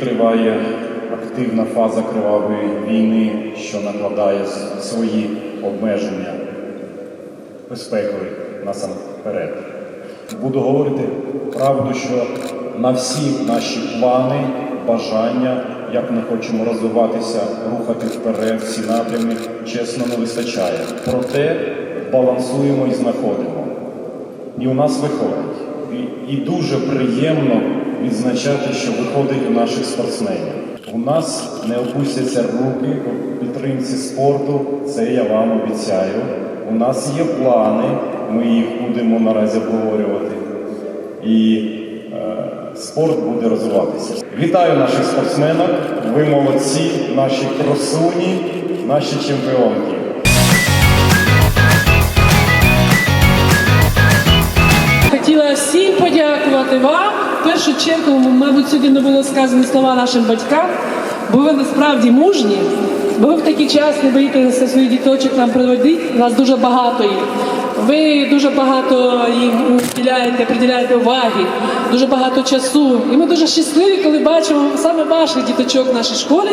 триває активна фаза кривавої війни, що накладає свої обмеження безпекові насамперед. Буду говорити правду, що на всі наші плани, бажання, як ми хочемо розвиватися, рухати вперед, всі напрями, чесно, не вистачає. Проте балансуємо і знаходимо. І у нас виходить. І, дуже приємно відзначати, що виходить у наших спортсменів. У нас не опустяться руки у підтримці спорту, це я вам обіцяю. У нас є плани, ми їх будемо наразі обговорювати. І е, спорт буде розвиватися. Вітаю наших спортсменок. Ви молодці, наші красуні, наші чемпіонки. Хотіла всім подякувати вам. Першу чергу, мабуть, сьогодні не було сказані слова нашим батькам, бо ви насправді мужні, бо ви в такий час не боїтеся своїх діточок нам приводити. Нас дуже багато їх. Ви дуже багато їм приділяєте, приділяєте уваги, дуже багато часу. І ми дуже щасливі, коли бачимо саме ваших діточок в нашій школі.